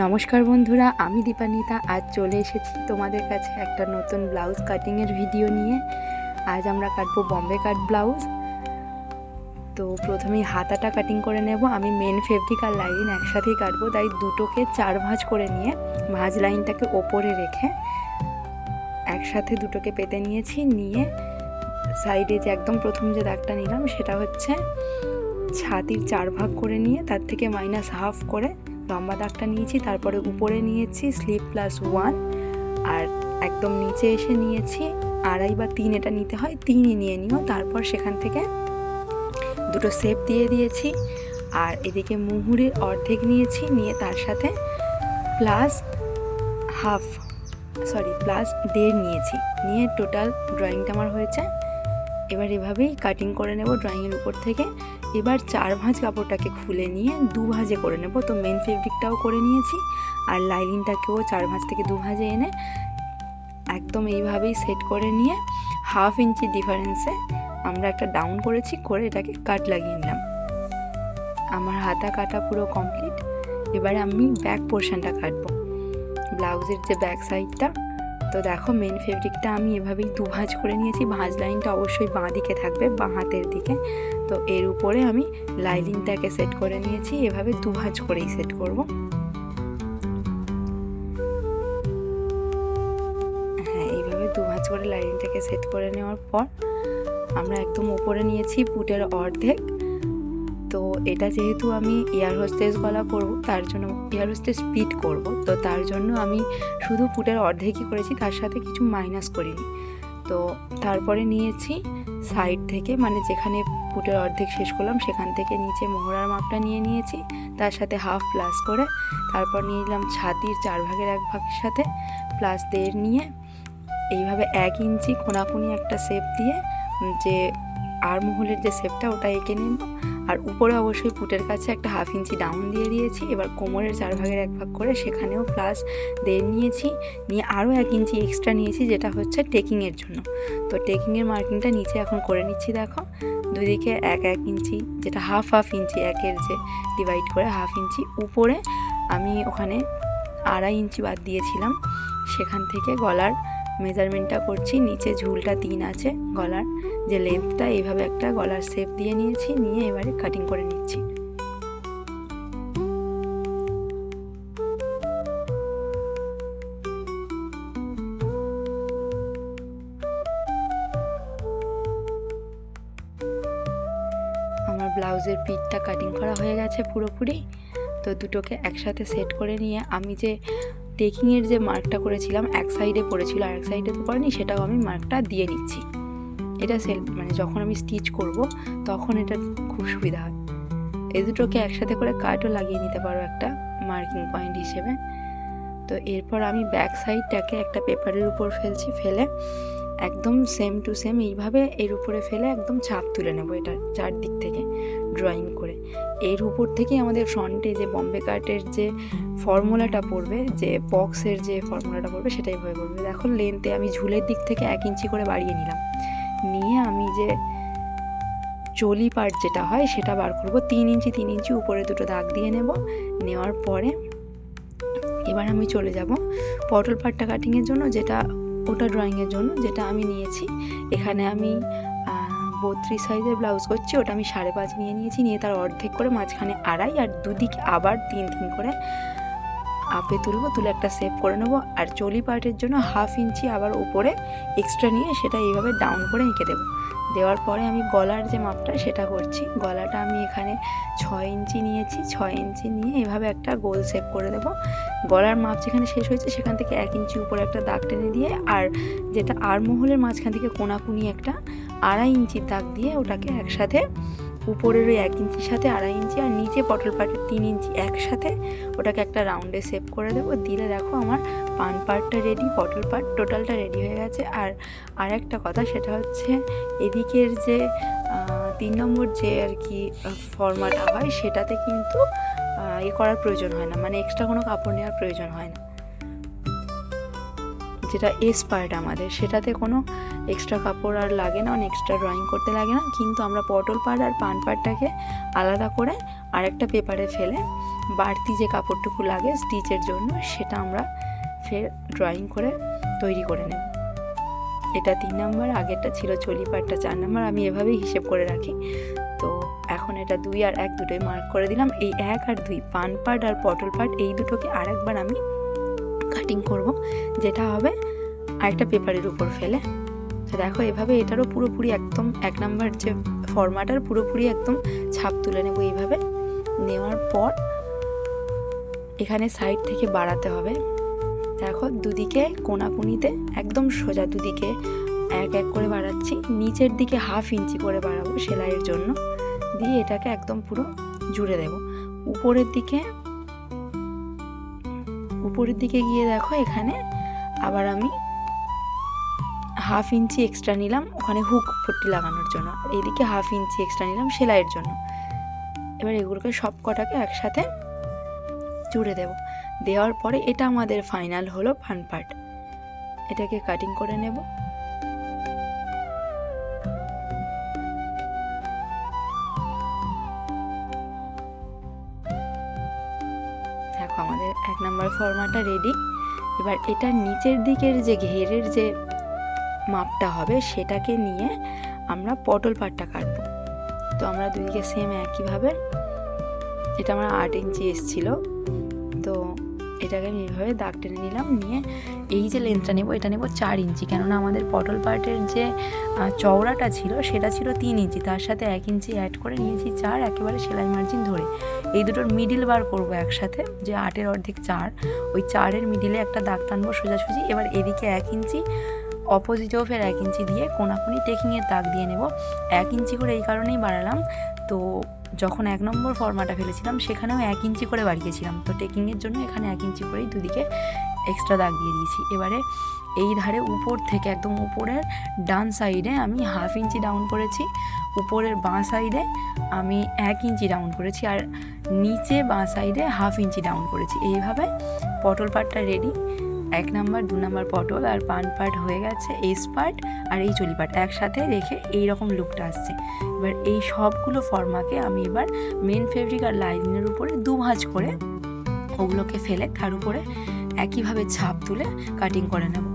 নমস্কার বন্ধুরা, আমি দীপানিতা। আজ চলে এসেছি তোমাদের কাছে একটা নতুন ব্লাউজ কাটিংয়ের ভিডিও নিয়ে। আজ আমরা কাটবো বম্বে কাট ব্লাউজ। তো প্রথমেই হাতাটা কাটিং করে নেব। আমি মেন ফেব্রিক আর লাইন একসাথেই কাটবো, তাই দুটোকে চার ভাঁজ করে নিয়ে ভাঁজ লাইনটাকে ওপরে রেখে একসাথে দুটোকে পেতে নিয়েছি। নিয়ে সাইডে যে একদম প্রথম যে দাগটা নিলাম, সেটা হচ্ছে ছাতির চার ভাগ করে নিয়ে, তার থেকে মাইনাস হাফ করে লম্বা দাগটা নিয়েছি, তারপরে উপরে নিয়েছি স্লিপ প্লাস ওয়ান আর একদম নিচে এসে নিয়েছি আড়াই বা তিন এটা নিতে হয়, তিনই নিয়ে নিও। তারপর সেখান থেকে দুটো সেপ দিয়ে দিয়েছি, আর এদিকে মুহুরির অর্ধেক নিয়েছি, নিয়ে তার সাথে প্লাস হাফ সরি প্লাস দেড় নিয়েছি। নিয়ে টোটাল ড্রয়িংটা আমার হয়েছে। এবার এভাবেই কাটিং করে নেব ড্রয়িংয়ের উপর থেকে। এবার চার ভাঁজ কাপড়টাকে খুলে নিয়ে দু ভাঁজে করে নেব। তো মেন ফেব্রিকটাও করে নিয়েছি, আর লাইনিংটাকেও চার ভাঁজ থেকে দু ভাঁজে এনে একদম এইভাবেই সেট করে নিয়ে হাফ ইঞ্চি ডিফারেন্সে আমরা একটা ডাউন করেছি, করে এটাকে কাট লাগিয়ে নিলাম। আমার হাতা কাটা পুরো কমপ্লিট এবারে আমি ব্যাক পোর্শনটা কাটবো। ব্লাউজের যে ব্যাক সাইডটা তো দেখো মেন ফেব্রিকটা আমি এভাবেই দু ভাঁজ করে নিয়েছি। ভাঁজ লাইনটা অবশ্যই বাঁ দিকে থাকবে, বাঁ হাতের দিকে। তো এর উপরে আমি লাইনিংটাকে সেট করে নিয়েছি, এভাবে দু ভাঁজ করেই সেট করব। হ্যাঁ এইভাবে দু ভাঁজ করে লাইনিংটাকে সেট করে নেওয়ার পর আমরা একদম উপরে নিয়েছি পুটের অর্ধেক। তো এটা যেহেতু আমি এয়ার হোস্টেস গলা করব, তার জন্য এয়ার হোস্টেস স্পিড করব, তো তার জন্য আমি শুধু পুটের অর্ধেকই করেছি, তার সাথে কিছু মাইনাস করিনি। তো তারপরে নিয়েছি সাইড থেকে মানে যেখানে পুটের অর্ধেক শেষ করলাম, সেখান থেকে নিচে মোহরার মাপটা নিয়ে নিয়েছি, তার সাথে হাফ প্লাস করে, তারপর নিয়ে নিলাম ছাতির চার ভাগের এক ভাগের সাথে প্লাস দেড় নিয়ে, এইভাবে এক ইঞ্চি কোনাকুনি একটা শেপ দিয়ে যে আরমহলের যে শেপটা, ওটা এঁকে নেব। আর উপরে অবশ্যই পুটের কাছে একটা হাফ ইঞ্চি ডাউন দিয়ে দিয়েছি। এবার কোমরের চার ভাগের এক ভাগ করে সেখানেও প্লাস দেড় নিয়েছি। নিয়ে আরও এক ইঞ্চি এক্সট্রা নিয়েছি, যেটা হচ্ছে টেকিংয়ের জন্য। তো টেকিংয়ের মার্কিংটা নিচে এখন করে নিচ্ছি, দেখো। দুদিকে এক এক ইঞ্চি, যেটা হাফ হাফ ইঞ্চি, একের যে ডিভাইড করে হাফ ইঞ্চি। উপরে আমি ওখানে আড়াই ইঞ্চি বাদ দিয়েছিলাম। সেখান থেকে গলার মেজারমেন্টটা করছি, নিচে ঝুলটা তিন আছে গলার, যে লেন্থটা, এইভাবে একটা গলার শেপ দিয়ে নিয়েছি, নিয়ে এবারে কাটিং করে নিচ্ছি। আমার ব্লাউজের পিঠটা কাটিং করা হয়ে গেছে পুরোপুরি, তো দুটোকে একসাথে সেট করে নিয়ে আমি যে টেকিংয়ের যে মার্কটা করেছিলাম, এক সাইডে পড়েছিল আর এক সাইডে তো পড়েনি, সেটাও আমি মার্কটা দিয়ে নিচ্ছি। এটা সেল মানে যখন আমি স্টিচ করব, তখন এটা খুব সুবিধা হয়। এই দুটোকে একসাথে করে কাটও লাগিয়ে নিতে পারো একটা মার্কিং পয়েন্ট হিসেবে। তো এরপর আমি ব্যাক সাইডটাকে একটা পেপারের উপর ফেলছি, ফেলে একদম সেম টু সেম এইভাবে এর উপরে ফেলে একদম ছাপ তুলে নেব এটা চারদিক থেকে। ড্রয়িং করে। এর উপর থেকেই আমাদের ফ্রন্টে যে বম্বে কাটের যে ফর্মুলাটা পড়বে, যে বক্সের যে ফর্মুলাটা পড়বে, সেটাই ভয় পড়বে। দেখো লেন্থে আমি ঝুলের দিক থেকে এক ইঞ্চি করে বাড়িয়ে নিলাম। নিয়ে আমি যে চলি পার্ট যেটা হয়, সেটা বার করব। তিন ইঞ্চি তিন ইঞ্চি উপরে দুটো দাগ দিয়ে নেব। নেওয়ার পরে এবার আমি চলে যাব পটল পাটটা কাটিংয়ের জন্য, যেটা ওটা ড্রয়িংয়ের জন্য, যেটা আমি নিয়েছি। এখানে আমি বত্রিশ সাইজের ব্লাউজ করছি, ওটা আমি সাড়ে পাঁচ নিয়ে নিয়েছি, নিয়ে তার অর্ধেক করে মাঝখানে আড়াই আর দুদিকে আবার তিন তিন করে আপে তুলবো তুলে একটা সেভ করে নেব, আর চলি পার্টের জন্য হাফ ইঞ্চি আবার উপরে এক্সট্রা নিয়ে সেটা এইভাবে ডাউন করে এঁকে দেবো। দেওয়ার পরে আমি গলার যে মাপটা সেটা করছি। গলাটা আমি এখানে ছয় ইঞ্চি নিয়েছি, ছয় ইঞ্চি নিয়ে এভাবে একটা গোল সেভ করে দেবো। গলার মাপ যেখানে শেষ হয়েছে সেখান থেকে এক ইঞ্চি উপরে একটা দাগ টেনে দিয়ে, আর যেটা আরমহলের মাঝখান থেকে কোনাকুনি একটা আড়াই ইঞ্চির দাগ দিয়ে ওটাকে একসাথে উপরের ওই এক ইঞ্চির সাথে আড়াই ইঞ্চি আর নিচে পটল পাটের তিন ইঞ্চি একসাথে। ওটাকে একটা রাউন্ডে সেভ করে দেবো। দিলে দেখো আমার পান পার্টটা রেডি পটল পাট টোটালটা রেডি হয়ে গেছে। আর আর একটা কথা, সেটা হচ্ছে এদিকের যে তিন নম্বর যে আর কি ফর্মাটা হয়, সেটাতে কিন্তু এ করার প্রয়োজন হয় না। মানে এক্সট্রা কোনো কাপড় নেওয়ার প্রয়োজন হয় না। যেটা এস পার্ট আমাদের, সেটাতে কোনো এক্সট্রা কাপড় আর লাগে না মানে এক্সট্রা ড্রয়িং করতে লাগে না। কিন্তু আমরা পটল পাড় আর পান পাড়টাকে আলাদা করে আরেকটা পেপারে ফেলে বাড়তি যে কাপড়টুকু লাগে স্টিচের জন্য, সেটা আমরা ফের ড্রয়িং করে তৈরি করে নেব। এটা তিন নম্বর, আগেরটা ছিল চলি পাটটা চার নম্বর, আমি এভাবেই হিসেব করে রাখি। তো এখন এটা দুই আর এক দুটোই মার্ক করে দিলাম। এই এক আর দুই, পান পাট আর পটল পাট এই দুটোকে আরেকবার আমি কাটিং করব, যেটা হবে আরেকটা পেপারের উপর ফেলে। তো দেখো, এভাবে এটারও পুরোপুরি একদম এক নাম্বার যে ফর্মাটার পুরোপুরি একদম ছাপ তুলে নেব এইভাবে। নেওয়ার পর এখানে সাইড থেকে বাড়াতে হবে। দেখো, দুদিকে কোনাকুনিতে একদম সোজা দুদিকে এক এক করে বাড়াচ্ছি। নিচের দিকে হাফ ইঞ্চি করে বাড়াবো সেলাইয়ের জন্য। দিয়ে এটাকে একদম পুরো জুড়ে দেব। উপরের দিকে উপরের দিকে গিয়ে দেখো, এখানে আবার আমি হাফ ইঞ্চি এক্সট্রা নিলাম ওখানে হুক পট্টি লাগানোর জন্য। আর এদিকে হাফ ইঞ্চি এক্সট্রা নিলাম সেলাইয়ের জন্য। এবার এগুলোকে সব কটাকে একসাথে জুড়ে দেব। দেওয়ার পরে এটা আমাদের ফাইনাল হলো ফান পার্ট এটাকে কাটিং করে নেব। এক নম্বর ফর্মাটা রেডি এবার এটা নিচের দিকের যে ঘেরের যে মাপটা হবে, সেটাকে নিয়ে আমরা পটল পাটটা কাটব। তো আমরা দুদিকে সেম একইভাবে, এটা আমার আট ইঞ্চি এসছিল। তো এটাকে আমি এইভাবে দাগ টেনে নিলাম, নিয়ে এই যে লেন্থটা নেব, এটা নেব চার ইঞ্চি। কেননা আমাদের পটল পাটের যে চওড়াটা ছিল, সেটা ছিল তিন ইঞ্চি। তার সাথে এক ইঞ্চি অ্যাড করে নিয়েছি চার, একেবারে সেলাই মার্জিন ধরে। এই দুটোর মিডিল বার করব একসাথে, যে আটের অর্ধেক চার। ওই চারের মিডিলে একটা দাগ টানবো সোজাসুজি। এবার এদিকে এক ইঞ্চি অপোজিটেও ফের এক ইঞ্চি দিয়ে কোনাকুনি টেকিংয়ের দাগ দিয়ে নেব। এক ইঞ্চি করে এই কারণেই বাড়ালাম। তো যখন এক নম্বর ফর্মাটা ফেলেছিলাম, সেখানেও এক ইঞ্চি করে বাড়িয়েছিলাম। তো টেকিংয়ের জন্য এখানে এক ইঞ্চি করেই দুদিকে এক্সট্রা দাগ দিয়ে দিয়েছি। এবারে এই ধারে উপর থেকে একদম উপরের ডান সাইডে আমি হাফ ইঞ্চি ডাউন করেছি। উপরের বাঁ সাইডে আমি এক ইঞ্চি ডাউন করেছি। আর নিচে বাঁ সাইডে হাফ ইঞ্চি ডাউন করেছি। এইভাবে পটল পাটটা রেডি এক নাম্বার, দু নাম্বার পটল আর পান পাট হয়ে গেছে, এস পার্ট আর এই চলি পাট। একসাথে রেখে এই রকম লুকটা আসছে। এবার এই সবগুলো ফর্মাকে আমি এবার মেন ফেব্রিক আর লাইনিংয়ের উপরে দু ভাঁজ করে ওগুলোকে ফেলে তার উপরে একইভাবে ছাপ তুলে কাটিং করে নেব।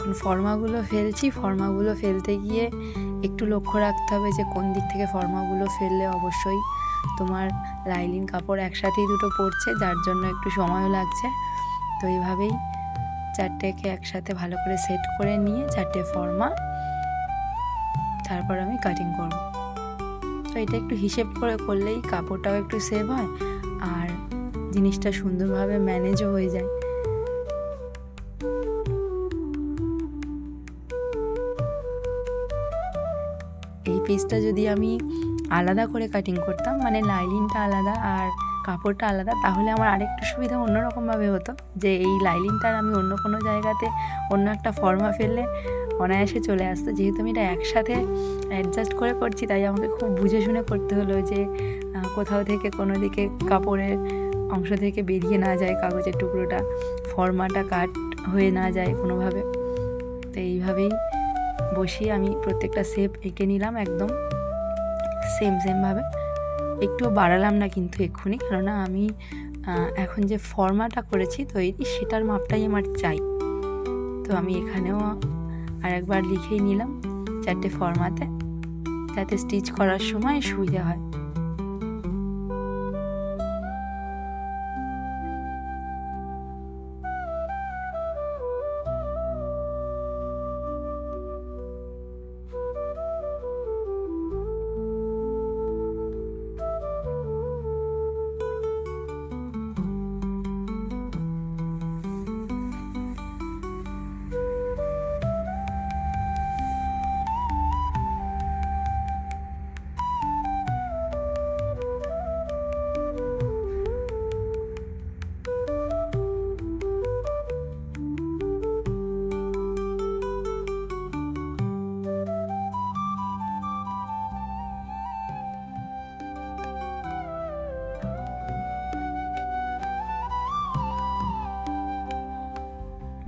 এখন ফর্মাগুলো ফেলছি, ফর্মাগুলো ফেলতে গিয়ে একটু লক্ষ্য রাখতে হবে যে কোন দিক থেকে ফর্মাগুলো ফেললে অবশ্যই তোমার লাইলিন কাপড় একসাথেই দুটো পড়ছে, যার জন্য একটু সময়ও লাগছে। তো এইভাবেই চারটেকে একসাথে ভালো করে সেট করে নিয়ে চারটে ফর্মা তারপর আমি কাটিং করব। তো এটা একটু হিসেব করে করলেই কাপড়টাও একটু সেভ হয় আর জিনিসটা সুন্দরভাবে ম্যানেজও হয়ে যায়। এই পিসটা যদি আমি আলাদা করে কাটিং করতাম মানে লাইলিনটা আলাদা আর কাপড়টা আলাদা, তাহলে আমার আরেকটু সুবিধা অন্যরকমভাবে হতো। যে এই লাইলিনটার আমি অন্য কোনো জায়গাতে অন্য একটা ফর্মা ফেললে অনায়াসে চলে আসতো। যেহেতু আমি এটা একসাথে অ্যাডজাস্ট করে করছি, তাই আমাকে খুব বুঝে শুনে করতে হলো যে কোথাও থেকে কোনো দিকে কাপড়ের অংশ থেকে বেরিয়ে না যায়, কাগজের টুকরোটা ফর্মাটা কাট হয়ে না যায় কোনোভাবে। তো এইভাবেই বসিয়ে আমি প্রত্যেকটা শেপ এঁকে নিলাম একদম সেম সেমভাবে একটুও বাড়ালাম না কিন্তু এক্ষুনি, কেননা আমি এখন যে ফর্মাটা করেছি তৈরি সেটার মাপটাই আমার চাই। তো আমি এখানেও আর একবার লিখেই নিলাম চারটে ফর্মাতে যাতে স্টিচ করার সময় সুবিধা হয়।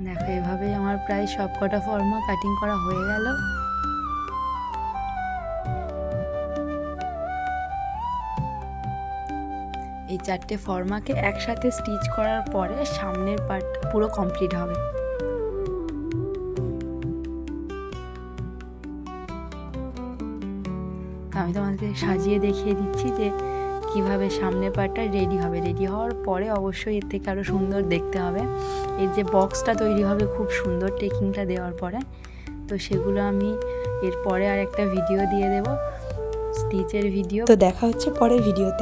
তো এভাবেই আমার প্রায় সব কটা ফর্মা কাটিং করা হয়ে গেল। এই চারটে ফর্মাকে একসাথে স্টিচ করার পরে সামনের পার্টটা পুরো কমপ্লিট হবে। আমি তোমাদের সাজিয়ে দেখিয়ে দিচ্ছি যে কীভাবে সামনে পার্টটা রেডি হবে। রেডি হওয়ার পরে অবশ্যই এর থেকে আরও সুন্দর দেখতে হবে। এর যে বক্সটা তৈরি হবে খুব সুন্দর টেকিংটা দেওয়ার পরে। তো সেগুলো আমি এরপরে আর একটা ভিডিও দিয়ে দেব। স্টিচের ভিডিও তো দেখা হচ্ছে পরের ভিডিওতে